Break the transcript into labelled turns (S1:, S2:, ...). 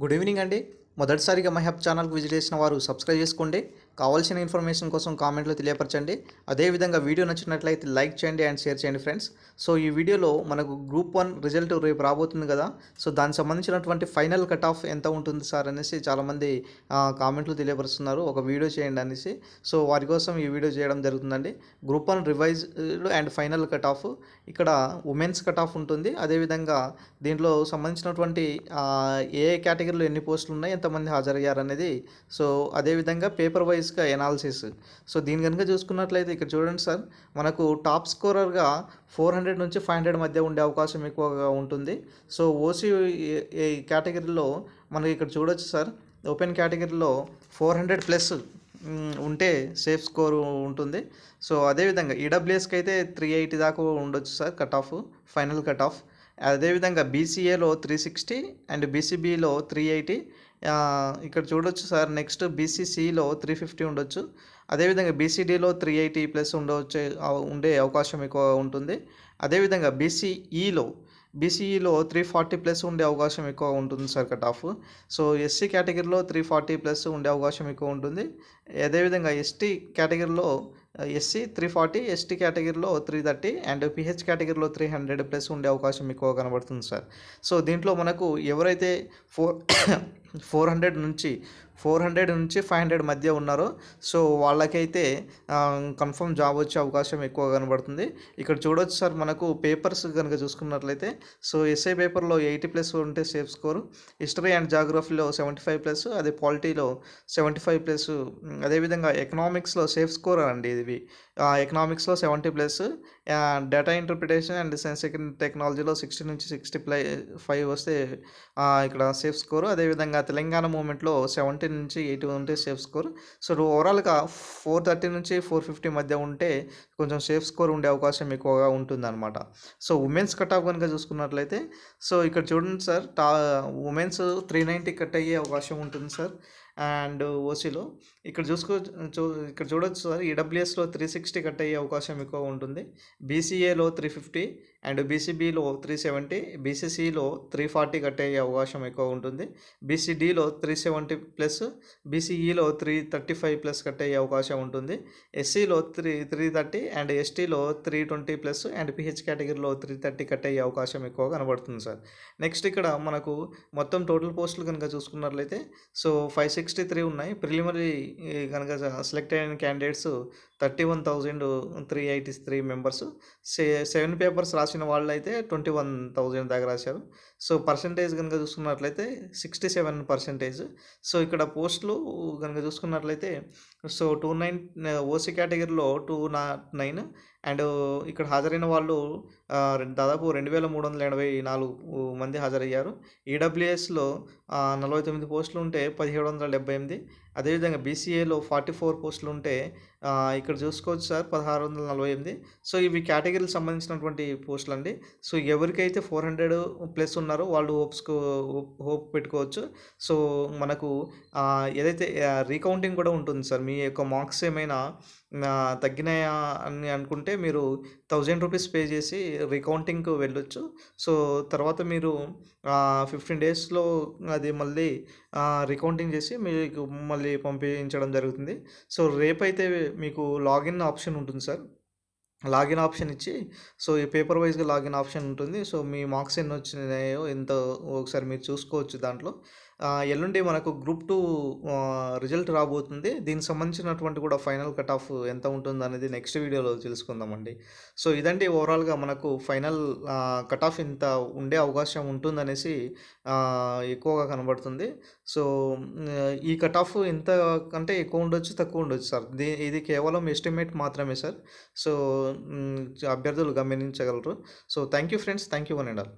S1: Good evening అండి. మొదటిసారిగా మహబ్ hub ఛానల్కి విజిట్ చేసిన వారు సబ్స్క్రైబ్ చేసుకోండి. కావాల్సిన ఇన్ఫర్మేషన్ కోసం కామెంట్లో తెలియపరచండి. అదేవిధంగా వీడియో నచ్చినట్లయితే లైక్ చేయండి అండ్ షేర్ చేయండి ఫ్రెండ్స్. సో ఈ వీడియోలో మనకు గ్రూప్ వన్ రిజల్ట్ రేపు రాబోతుంది కదా. సో దానికి సంబంధించినటువంటి ఫైనల్ కట్ ఆఫ్ ఎంత ఉంటుంది సార్ అనేసి చాలామంది కామెంట్లు తెలియపరుస్తున్నారు. ఒక వీడియో చేయండి అనేసి. సో వారి కోసం ఈ వీడియో చేయడం జరుగుతుందండి. Group one revise and final cut off ఇక్కడ ఉమెన్స్ కట్ ఆఫ్ ఉంటుంది. అదేవిధంగా దీంట్లో సంబంధించినటువంటి ఏ ఏ కేటగిరీలో ఎన్ని పోస్టులు ఉన్నాయి ఎంతమంది హాజరయ్యారు అనేది సో అదేవిధంగా పేపర్ రిస్క్ ఎనాలిసిస్ సో దీని కనుక చూసుకున్నట్లయితే ఇక్కడ చూడండి సార్ మనకు టాప్ స్కోరర్గా ఫోర్ హండ్రెడ్ నుంచి ఫైవ్ హండ్రెడ్ మధ్య ఉండే అవకాశం ఎక్కువగా ఉంటుంది. సో ఓసీ కేటగిరీలో మనకి ఇక్కడ చూడొచ్చు సార్ ఓపెన్ కేటగిరీలో ఫోర్ హండ్రెడ్ ప్లస్ ఉంటే సేఫ్ స్కోర్ ఉంటుంది. సో అదేవిధంగా ఈడబ్ల్యూఎస్కి అయితే త్రీ ఎయిటీ దాకా ఉండొచ్చు sir cut off final cut off. అదేవిధంగా బీసీఏలో త్రీ సిక్స్టీ అండ్ బీసీబీలో త్రీ ఎయిటీ ఇక్కడ చూడొచ్చు సార్ నెక్స్ట్ బీసీసీలో త్రీ ఫిఫ్టీ ఉండొచ్చు. అదేవిధంగా బీసీడీలో త్రీ ఎయిటీ ప్లస్ ఉండవచ్చే ఉండే అవకాశం ఎక్కువ ఉంటుంది. అదేవిధంగా బీసీఈలో బీసీఈలో త్రీ ఫార్టీ ప్లస్ ఉండే అవకాశం ఎక్కువ ఉంటుంది sir cut off. So SC కేటగిరీలో త్రీ ఫార్టీ ప్లస్ ఉండే అవకాశం ఎక్కువ ఉంటుంది. అదేవిధంగా ఎస్టీ కేటగిరీలో ఎస్సీ త్రీ ఫార్టీ ఎస్టీ కేటగిరీలో త్రీ థర్టీ అండ్ పిహెచ్ కేటగిరీలో త్రీ హండ్రెడ్ ప్లస్ ఉండే అవకాశం ఎక్కువ కనబడుతుంది సార్. సో దీంట్లో మనకు ఎవరైతే ఫోర్ ఫోర్ హండ్రెడ్ నుంచి ఫోర్ హండ్రెడ్ నుంచి ఫైవ్ హండ్రెడ్ మధ్య ఉన్నారు. సో వాళ్ళకైతే కన్ఫర్మ్ జాబ్ వచ్చే అవకాశం ఎక్కువ కనబడుతుంది. ఇక్కడ చూడొచ్చు సార్ మనకు పేపర్స్ కనుక చూసుకున్నట్లయితే సో ఎస్ఐ పేపర్లో ఎయిటీ ప్లస్ ఉంటే సేఫ్ స్కోర్. హిస్టరీ అండ్ జాగ్రఫీలో సెవెంటీ ఫైవ్ ప్లస్ అదే పాలిటీలో సెవెంటీ ఫైవ్ ప్లస్ అదేవిధంగా ఎకనామిక్స్లో సేఫ్ స్కోర్ అండి ఇది. ఎకనామిక్స్లో seventy plus data interpretation and science టెక్నాలజీలో సిక్స్టీ నుంచి సిక్స్టీ ప్లై ఫైవ్ వస్తే ఇక్కడ సేఫ్ స్కోర్. అదేవిధంగా తెలంగాణ మూమెంట్లో సెవెంటీ నుంచి ఎయిటీ ఉంటే సేఫ్ స్కోర్. సో ఓవరాల్గా ఫోర్ థర్టీ నుంచి ఫోర్ ఫిఫ్టీ మధ్య ఉంటే కొంచెం సేఫ్ స్కోర్ ఉండే అవకాశం ఎక్కువగా ఉంటుందన్నమాట. సో ఉమెన్స్ కట్ ఆఫ్ కనుక చూసుకున్నట్లయితే సో ఇక్కడ చూడండి సార్ టా ఉమెన్స్ త్రీ నైంటీ కట్ అయ్యే అవకాశం ఉంటుంది సార్. అండ్ ఓసీలో ఇక్కడ చూసుకో చూ ఇక్కడ చూడొచ్చు సార్ ఈడబ్ల్యూఎస్లో త్రీ సిక్స్టీ కట్ అయ్యే అవకాశం ఎక్కువ ఉంటుంది. బీసీఏలో త్రీ ఫిఫ్టీ అండ్ బీసీబీలో త్రీ సెవెంటీ బీసీసీలో త్రీ ఫార్టీ కట్ అయ్యే అవకాశం ఎక్కువ ఉంటుంది. బీసీడీలో three seventy plus బీసీఈలో three thirty five plus cut అయ్యే అవకాశం ఉంటుంది. ఎస్సీలో three three thirty and ఎస్టీలో three twenty plus and PH కేటగిరీలో త్రీ థర్టీ కట్ అయ్యే అవకాశం ఎక్కువ కనబడుతుంది సార్. నెక్స్ట్ ఇక్కడ మనకు మొత్తం టోటల్ పోస్టులు కనుక చూసుకున్నట్లయితే సో ఫైవ్ సిక్స్టీ త్రీ ఉన్నాయి. ప్రిలిమినరీ కనుక సెలెక్ట్ అయిన candidates thirty one thousand three eighty three members. Say seven papers రాసిన వాళ్ళు అయితే ట్వంటీ వన్ థౌజండ్ దాకా రాశారు. సో పర్సంటేజ్ కనుక చూసుకున్నట్లయితే సిక్స్టీ సెవెన్ పర్సెంటేజ్. సో ఇక్కడ పోస్టులు కనుక చూసుకున్నట్లయితే సో టూ నైన్ ఓసీ కేటగిరీలో టూ నా నైన్ అండ్ ఇక్కడ హాజరైన వాళ్ళు దాదాపు రెండు వేల మూడు వందల ఎనభై నాలుగు మంది హాజరయ్యారు. ఈడబ్ల్యూఎస్లో నలభై తొమ్మిది పోస్టులు ఉంటే పదిహేడు వందల డెబ్బై ఎనిమిది. అదేవిధంగా బీసీఏలో ఫార్టీ ఫోర్ పోస్టులు ఉంటే ఇక్కడ చూసుకోవచ్చు సార్ పదహారు వందల నలభై ఎనిమిది. సో ఇవి కేటగిరీలకు సంబంధించినటువంటి పోస్టులు అండి. సో ఎవరికైతే ఫోర్ హండ్రెడ్ ప్లస్ ఉన్నారో వాళ్ళు హోప్స్కు హోప్ పెట్టుకోవచ్చు. సో మనకు ఏదైతే రీకౌంటింగ్ కూడా ఉంటుంది సార్ మీ యొక్క మార్క్స్ ఏమైనా తగ్గినాయా అని అనుకుంటే మీరు థౌజండ్ రూపీస్ పే చేసి రికౌంటింగ్కి వెళ్ళొచ్చు. సో తర్వాత మీరు ఫిఫ్టీన్ డేస్లో అది మళ్ళీ రికౌంటింగ్ చేసి మీకు మళ్ళీ పంపించడం జరుగుతుంది. సో రేపైతే మీకు లాగిన్ ఆప్షన్ ఉంటుంది సార్. లాగిన్ ఆప్షన్ ఇచ్చి సో ఈ పేపర్ వైజ్గా లాగిన్ ఆప్షన్ ఉంటుంది. సో మీ మార్క్స్ ఎన్ని వచ్చినాయో ఎంత ఒకసారి మీరు చూసుకోవచ్చు దాంట్లో. ఎల్లుండి మనకు గ్రూప్ టూ రిజల్ట్ రాబోతుంది. దీనికి సంబంధించినటువంటి కూడా ఫైనల్ కట్ ఆఫ్ ఎంత ఉంటుంది అనేది నెక్స్ట్ వీడియోలో తెలుసుకుందామండి. సో ఇదండి ఓవరాల్గా మనకు ఫైనల్ కట్ ఆఫ్ ఇంత ఉండే అవకాశం ఉంటుందనేసి ఎక్కువగా కనబడుతుంది. సో ఈ కట్ ఆఫ్ ఇంత కంటే ఎక్కువ ఉండొచ్చు తక్కువ ఉండొచ్చు సార్. దీ ఇది కేవలం ఎస్టిమేట్ మాత్రమే సార్. సో అభ్యర్థులు గమనించగలరు. So thank you friends. Thank you one and all.